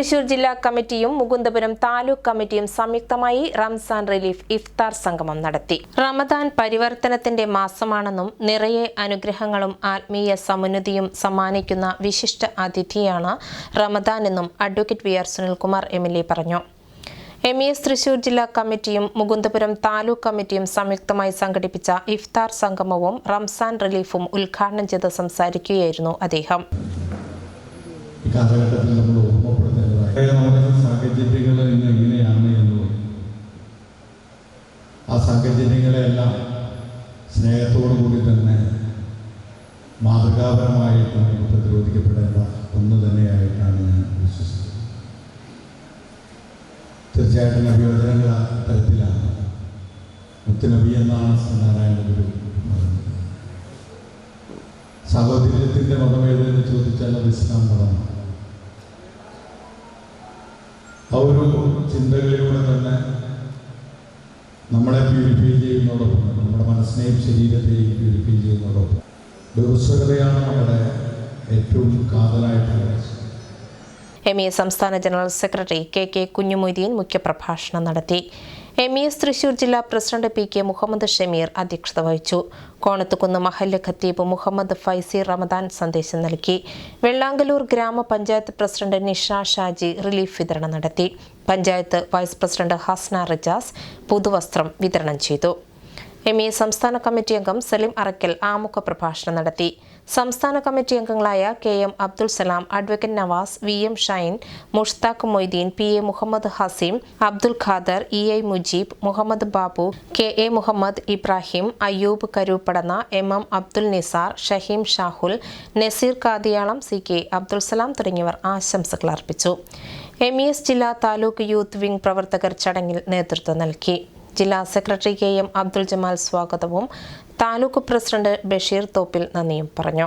തൃശൂർ ജില്ലാ കമ്മിറ്റിയും മുകുന്ദപുരം താലൂക്ക് കമ്മിറ്റിയും സംയുക്തമായി റംസാൻ റിലീഫ് ഇഫ്താർ സംഗമം നടത്തി. റമദാൻ പരിവർത്തനത്തിന്റെ മാസമാണെന്നും നിറയെ അനുഗ്രഹങ്ങളും ആത്മീയ സമുന്നതിയും സമ്മാനിക്കുന്ന വിശിഷ്ട അതിഥിയാണ് റമദാൻ എന്നും advocate V R Sunil Kumar M L A പറഞ്ഞു. എം ഇ എസ് തൃശൂർ ജില്ലാ കമ്മിറ്റിയും മുകുന്ദപുരം താലൂക്ക് കമ്മിറ്റിയും സംയുക്തമായി സംഘടിപ്പിച്ച ഇഫ്താർ സംഗമവും റംസാൻ റിലീഫും ഉദ്ഘാടനം ചെയ്ത് സംസാരിക്കുകയായിരുന്നു അദ്ദേഹം. സാഹചര്യങ്ങൾ ഇന്ന് എങ്ങനെയാണ് എന്നോ ആ സാഹചര്യങ്ങളെല്ലാം സ്നേഹത്തോടു കൂടി തന്നെ മാതൃകാപരമായിട്ട് നമുക്ക് പ്രതിരോധിക്കപ്പെടേണ്ട ഒന്ന് തന്നെയായിട്ടാണ് ഞാൻ വിശ്വസിക്കുന്നത്. തീർച്ചയായിട്ടും അഭിയോജനങ്ങൾ ആ തരത്തിലാണ്. മുത്തുനബി എന്നാണ് ശ്രീനാരായണ ഗുരു സഹോദര്യത്തിന്റെ മതമേതെന്ന് ചോദിച്ചാൽ അത് ഇസ്ലാം മതമാണ്. ചിന്തകളിലൂടെ തന്നെ നമ്മളെ പ്യൂരിഫൈ ചെയ്യുന്നതോടൊപ്പം നമ്മുടെ മനസ്സിനെയും ശരീരത്തെയും പ്യൂരിഫൈ ചെയ്യുന്നതോടൊപ്പം ദുർസകതയാണ് നമ്മുടെ ഏറ്റവും കാതലായിട്ടുള്ള. എം ഇ എസ് സംസ്ഥാന general secretary K K Kunjumoideen മുഖ്യപ്രഭാഷണം നടത്തി. എം ഇ എസ് തൃശൂർ ജില്ലാ president P K Muhammad Shameer അധ്യക്ഷത വഹിച്ചു. കോണത്തുകുന്ന് മഹല്ല് ഖത്തീബ് മുഹമ്മദ് ഫൈസി റമദാൻ സന്ദേശം നൽകി. വെള്ളാങ്കലൂർ ഗ്രാമപഞ്ചായത്ത് പ്രസിഡന്റ് നിഷ ഷാജി റിലീഫ് വിതരണം നടത്തി. പഞ്ചായത്ത് വൈസ് പ്രസിഡന്റ് ഹസ്ന റിജാസ് പുതുവസ്ത്രം വിതരണം ചെയ്തു. എം ഇ സംസ്ഥാന കമ്മിറ്റി അംഗം സലിം അറക്കൽ ആമുഖ പ്രഭാഷണം നടത്തി. സംസ്ഥാന കമ്മിറ്റി അംഗങ്ങളായ K M Abdul Salam advocate Navas V M Shine Mushtaq Moideen P A Muhammad Haseem Abdul Khader E I Mujeeb Muhammad Babu K A Muhammad Ibrahim Ayyub Karupadanna M M Abdul Nisar Shaheem Shahul Naseer Kadiyalam C K Abdul Salam തുടങ്ങിയവർ ആശംസകൾ അർപ്പിച്ചു M E S ജില്ലാ taluk youth wing പ്രവർത്തകർ ചടങ്ങിൽ നേതൃത്വം നൽകി. ജില്ലാ secretary K M Abdul Jamal സ്വാഗതവും. താലൂക്ക് പ്രസിഡന്റ് ബഷീർ തോപ്പിൽ നന്ദിയും പറഞ്ഞു.